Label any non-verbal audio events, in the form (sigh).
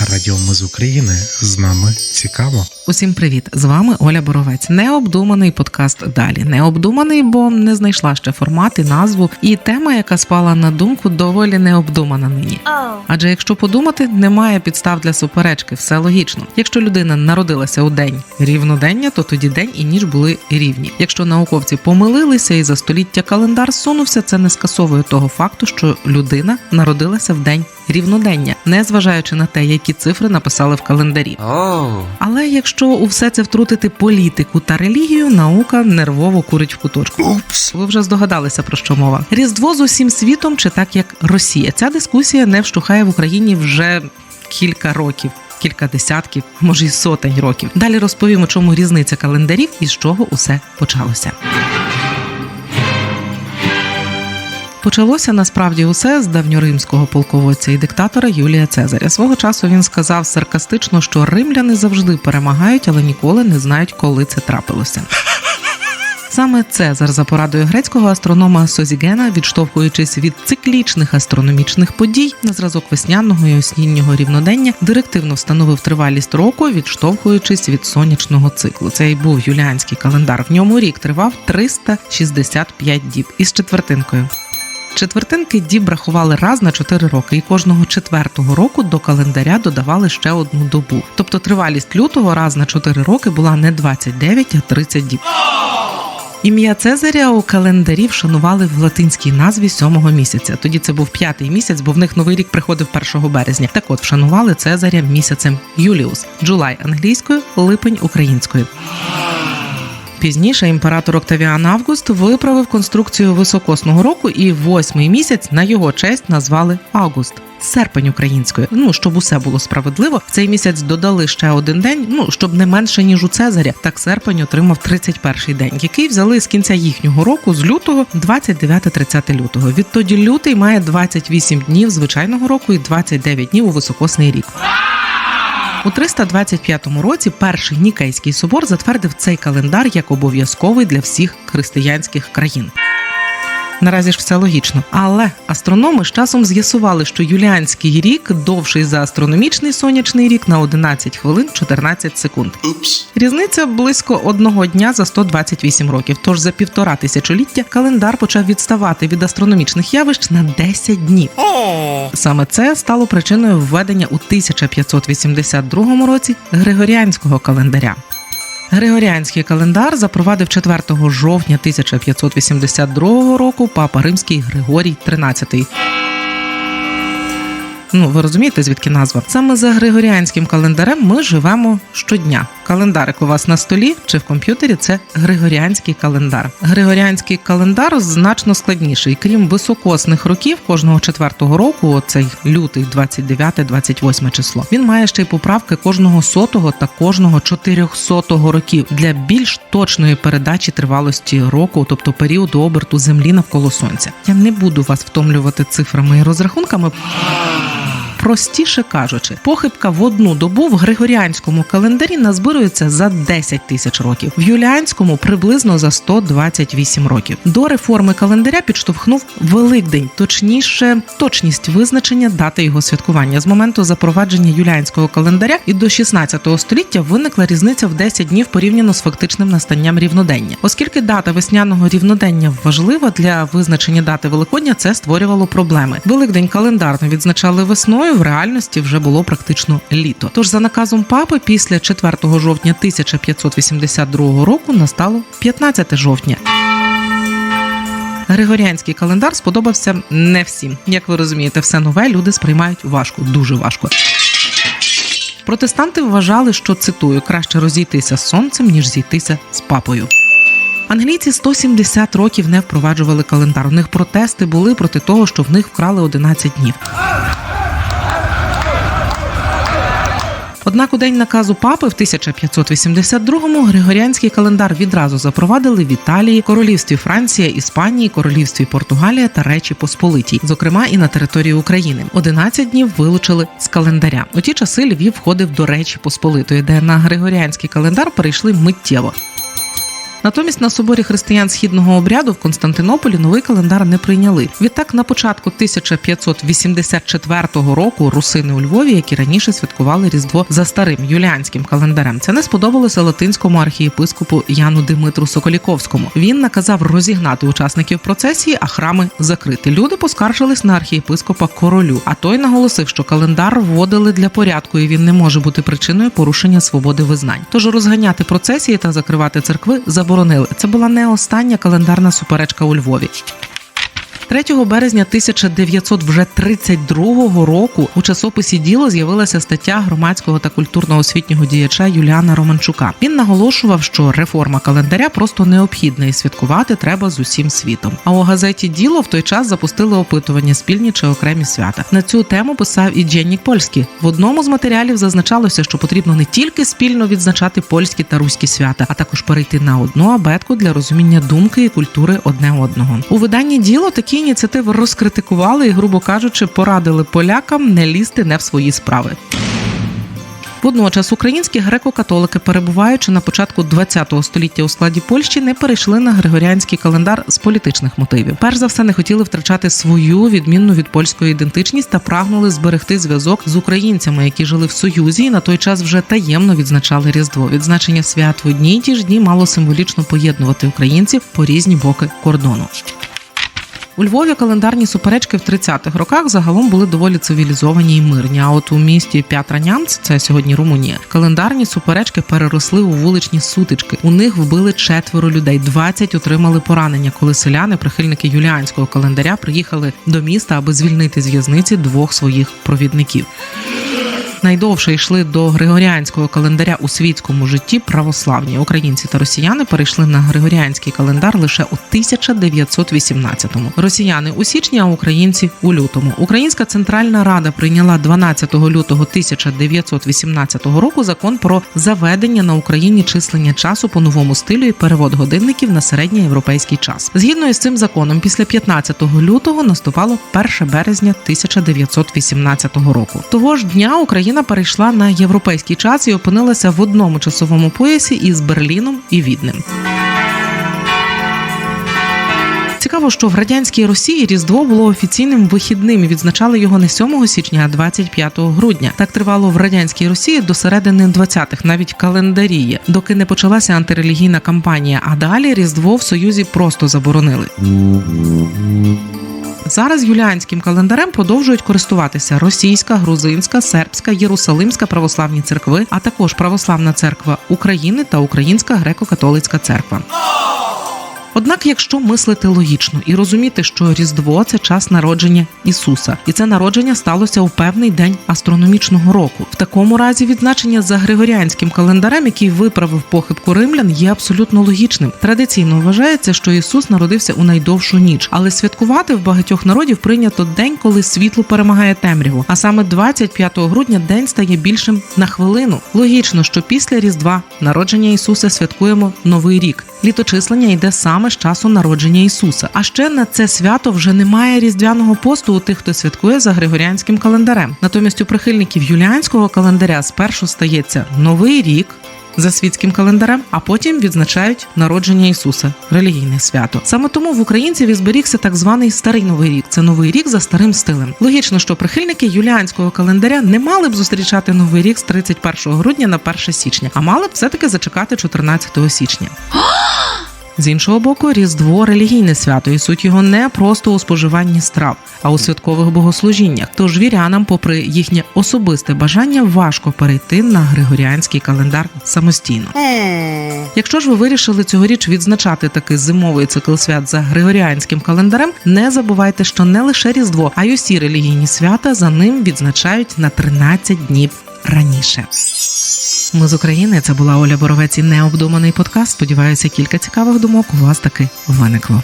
Радіо Ми з України з нами цікаво. Усім привіт! З вами Оля Боровець. Необдуманий подкаст далі. Необдуманий, бо не знайшла ще формат і назву. І тема, яка спала на думку, доволі необдумана нині. Адже якщо подумати, немає підстав для суперечки, все логічно. Якщо людина народилася у день рівнодення, то тоді день і ніч були рівні. Якщо науковці помилилися і за століття календар сунувся, це не скасовує того факту, що людина народилася в день рівнодення, не зважаючи на те, які цифри написали в календарі. Але якщо у все це втрутити політику та релігію, наука нервово курить в куточку. Упс. Ви вже здогадалися про що мова. Різдво з усім світом чи так як Росія. Ця дискусія не вщухає в Україні вже кілька років. Кілька десятків, може й сотень років. Далі розповімо, чому різниця календарів і з чого усе почалося. Почалося насправді усе з давньоримського полководця і диктатора Юлія Цезаря. Свого часу він сказав саркастично, що римляни завжди перемагають, але ніколи не знають, коли це трапилося. Саме Цезар за порадою грецького астронома Созігена, відштовхуючись від циклічних астрономічних подій на зразок весняного і осіннього рівнодення, директивно встановив тривалість року, відштовхуючись від сонячного циклу. Це й був юліанський календар. В ньому рік тривав 365 діб із четвертинкою. Четвертинки діб рахували раз на 4 роки, і кожного четвертого року до календаря додавали ще одну добу. Тобто тривалість лютого раз на 4 роки була не 29, а 30 діб. Ім'я Цезаря у календарі вшанували в латинській назві сьомого місяця. Тоді це був п'ятий місяць, бо в них новий рік приходив 1 березня. Так от вшанували Цезаря місяцем Юліус, Джулай англійською, липень українською. Пізніше імператор Октавіан Август виправив конструкцію високосного року, і восьмий місяць на його честь назвали Август. Серпень українською. Ну щоб усе було справедливо. В цей місяць додали ще один день. Ну щоб не менше ніж у Цезаря. Так серпень отримав 31-й день, який взяли з кінця їхнього року з лютого 29-30 лютого. Відтоді лютий має 28 днів звичайного року і 29 днів у високосний рік. У 325 році перший Нікейський собор затвердив цей календар як обов'язковий для всіх християнських країн. Наразі ж все логічно, але астрономи з часом з'ясували, що юліанський рік довший за астрономічний сонячний рік на 11 хвилин 14 секунд. Упс. Різниця близько одного дня за 128 років. Тож за півтора тисячоліття календар почав відставати від астрономічних явищ на 10 днів. Саме це стало причиною введення у 1582 році Григоріанського календаря. Григоріанський календар запровадив 4 жовтня 1582 року папа римський Григорій XIII. Ну, ви розумієте, звідки назва? Саме за григоріанським календарем ми живемо щодня. Календарик у вас на столі чи в комп'ютері це григоріанський календар. Григоріанський календар значно складніший. Крім високосних років кожного четвертого року, оцей лютий, 29-28 число. Він має ще й поправки кожного сотого та кожного чотирьохсотого років для більш точної передачі тривалості року, тобто періоду оберту землі навколо сонця. Я не буду вас втомлювати цифрами і розрахунками. Простіше кажучи, похибка в одну добу в григоріанському календарі назбирується за 10 тисяч років, в юліанському приблизно за 128 років. До реформи календаря підштовхнув Великдень, точніше, точність визначення дати його святкування. З моменту запровадження юліанського календаря і до 16 століття виникла різниця в 10 днів порівняно з фактичним настанням рівнодення. Оскільки дата весняного рівнодення важлива для визначення дати Великодня, це створювало проблеми. Великдень календарно відзначали весною. В реальності вже було практично літо. Тож за наказом папи після 4 жовтня 1582 року настало 15 жовтня. Григоріанський календар сподобався не всім. Як ви розумієте, все нове люди сприймають важко, дуже важко. Протестанти вважали, що цитую краще розійтися з сонцем, ніж зійтися з папою. Англійці 170 років не впроваджували календар. У них протести були проти того, що в них вкрали 11 днів. Однак у день наказу папи в 1582-му Григоріанський календар відразу запровадили в Італії, Королівстві Франція, Іспанії, Королівстві Португалія та Речі Посполитій, зокрема і на території України. 11 днів вилучили з календаря. У ті часи Львів входив до Речі Посполитої, де на Григоріанський календар перейшли миттєво. Натомість на соборі християн східного обряду в Константинополі новий календар не прийняли. Відтак, на початку 1584 року русини у Львові, які раніше святкували Різдво за старим юліанським календарем, це не сподобалося латинському архієпископу Яну Димитру Соколіковському. Він наказав розігнати учасників процесії, а храми закрити. Люди поскаржились на архієпископа королю. А той наголосив, що календар вводили для порядку, і він не може бути причиною порушення свободи визнань. Тож розганяти процесії та закривати церкви заборонили. Це була не остання календарна суперечка у Львові. 3 березня 1932 року у часописі Діло з'явилася стаття громадського та культурно-освітнього діяча Юліана Романчука. Він наголошував, що реформа календаря просто необхідна і святкувати треба з усім світом. А у газеті Діло в той час запустили опитування спільні чи окремі свята. На цю тему писав і Дженнік Польський. В одному з матеріалів зазначалося, що потрібно не тільки спільно відзначати польські та руські свята, а також перейти на одну абетку для розуміння думки і культури одне одного. У виданні діло такі ініціативи розкритикували і, грубо кажучи, порадили полякам не лізти не в свої справи. Водночас українські греко-католики, перебуваючи на початку ХХ століття у складі Польщі, не перейшли на григоріанський календар з політичних мотивів. Перш за все, не хотіли втрачати свою відмінну від польської ідентичність та прагнули зберегти зв'язок з українцями, які жили в союзі і на той час вже таємно відзначали різдво. Відзначення свят в одні ті ж дні мало символічно поєднувати українців по різні боки кордону. У Львові календарні суперечки в 30-х роках загалом були доволі цивілізовані і мирні. А от у місті П'ятранямц, це сьогодні Румунія, календарні суперечки переросли у вуличні сутички. У них вбили четверо людей, 20 отримали поранення, коли селяни, прихильники юліанського календаря, приїхали до міста, аби звільнити з в'язниці двох своїх провідників. Найдовше йшли до григоріанського календаря у світському житті православні українці та росіяни перейшли на григоріанський календар лише у 1918-му. Росіяни у січні, а українці у лютому. Українська центральна рада прийняла 12 лютого 1918 року закон про заведення на Україні числення часу по новому стилю і перевод годинників на середньоєвропейський час. Згідно із цим законом, після 15 лютого наступало 1 березня 1918 року. Того ж дня Україна перейшла на європейський час і опинилася в одному часовому поясі із Берліном і Віднем. Цікаво, що в радянській Росії Різдво було офіційним вихідним і відзначали його не 7 січня, а 25 грудня. Так тривало в радянській Росії до середини 20-х, навіть календарі доки не почалася антирелігійна кампанія. А далі Різдво в Союзі просто заборонили. Зараз юліанським календарем продовжують користуватися російська, грузинська, сербська, єрусалимська православні церкви, а також православна церква України та Українська греко-католицька церква. Однак, якщо мислити логічно і розуміти, що Різдво це час народження Ісуса, і це народження сталося у певний день астрономічного року. В такому разі відзначення за григоріанським календарем, який виправив похибку римлян, є абсолютно логічним. Традиційно вважається, що Ісус народився у найдовшу ніч, але святкувати в багатьох народів прийнято день, коли світло перемагає темряву. А саме 25 грудня день стає більшим на хвилину. Логічно, що після Різдва народження Ісуса святкуємо Новий рік. Літочислення йде саме з часу народження Ісуса. А ще на це свято вже немає різдвяного посту у тих, хто святкує за григоріанським календарем. Натомість у прихильників юліанського календаря спершу стається новий рік. За світським календарем, а потім відзначають народження Ісуса, релігійне свято. Саме тому в українців і зберігся так званий старий новий рік. Це новий рік за старим стилем. Логічно, що прихильники юліанського календаря не мали б зустрічати новий рік з 31 грудня на 1 січня, а мали б все-таки зачекати 14 січня. (gasps) (gasps) З іншого боку, Різдво релігійне свято, і суть його не просто у споживанні страв, а у святкових богослужіннях. Тож вірянам, попри їхнє особисте бажання, важко перейти на григоріанський календар самостійно. Якщо ж ви вирішили цьогоріч відзначати такий зимовий цикл свят за григоріанським календарем, не забувайте, що не лише Різдво, а й усі релігійні свята за ним відзначають на 13 днів раніше. Ми з України. Це була Оля Боровець і необдуманий подкаст. Сподіваюся, кілька цікавих думок у вас таки виникло.